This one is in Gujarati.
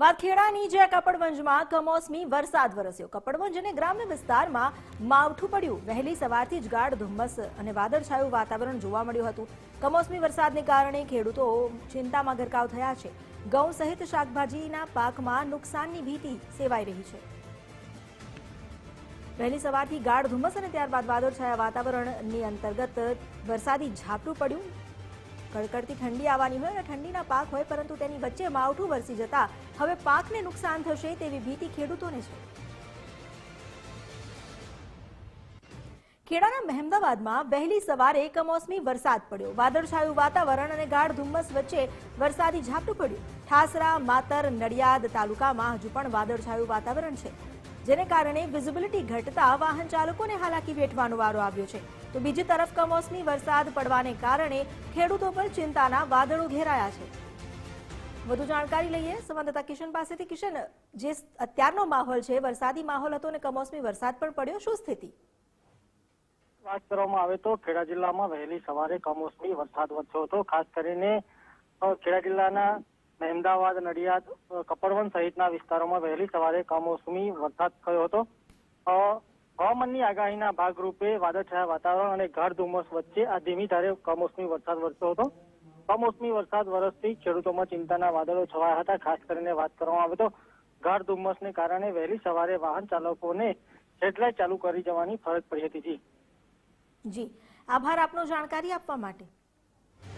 વાત ખેડાની જે કપડવંજમાં કમોસમી વરસાદ વરસ્યો. કપડવંજ અને ગ્રામ્ય વિસ્તારમાં માવઠું પડ્યું. વહેલી સવારથી જ ગાઢ ધુમ્મસ અને વાદળછાયું વાતાવરણ જોવા મળ્યું હતું. કમોસમી વરસાદને કારણે ખેડૂતો ચિંતામાં ગરકાવ થયા છે. ઘઉં સહિત શાકભાજીના પાકમાં નુકસાનની ભીતિ સેવાઈ રહી છે. વહેલી સવારથી ગાઢ ધુમ્મસ અને ત્યારબાદ વાદળછાયા વાતાવરણની અંતર્ગત વરસાદી ઝાપટું પડ્યું. કડકડતી ઠંડી આવવાની હોય અને ઠંડીના પાક હોય, પરંતુ તેની વચ્ચે માવઠું વરસી જતા હવે પાકને નુકસાન થશે તેવી ભીતિ ખેડૂતોને છે. ખેડાના મહેમદાવાદમાં વહેલી સવારે કમોસમી વરસાદ પડ્યો. વાદળછાયું વાતાવરણ અને ગાઢ ધુમ્મસ વચ્ચે વરસાદી ઝાપટું પડ્યું. ઠાસરા, માતર, નડિયાદ તાલુકામાં હજુ પણ વાદળછાયું વાતાવરણ છે. જેને કારણે વિઝિબિલિટી ઘટતા વાહન ચાલકોને હાલાકી વેઠવાનો વારો આવ્યો છે. તો બીજી તરફ કમોસમી વરસાદ પડવાને કારણે ખેડૂતો પર ચિંતાના વાદળો ઘેરાયા છે. વધુ જાણકારી લઈએ. સંવાદદાતા કિશન પાસેથી. કિશન, જે અત્યારનો માહોલ છે, વરસાદી માહોલ હતો અને કમોસમી વરસાદ પણ પડ્યો, શું સ્થિતિ? વાત કરવામાં આવે તો ખેડા જિલ્લામાં વહેલી સવારે કમોસમી વરસાદ વધ્યો હતો. ખાસ કરીને ખેડા જિલ્લાના મહેમદાવાદ નડિયાદ કપડવન સહિતના વિસ્તારોમાં વહેલી સવારે કમોસમી વરસાદ થયો હતો. હવામાનની આગાહીના ભાગરૂપે વાદળછાયા વાતાવરણ અને ગાઢ ધુમ્મસ વચ્ચે આ ધીમી ધારે કમોસમી વરસાદ વરસ્યો હતો. કમોસમી વરસાદ વરસથી ખેડૂતોમાં ચિંતાના વાદળો છવાયા હતા. ખાસ કરીને વાત કરવામાં આવે તો ગાઢ ધુમ્મસને કારણે વહેલી સવારે વાહન ચાલકોને હેડલાઇટ ચાલુ કરી જવાની ફરજ પડી હતી. જી. આભાર આપનો જાણકારી આપવા માટે.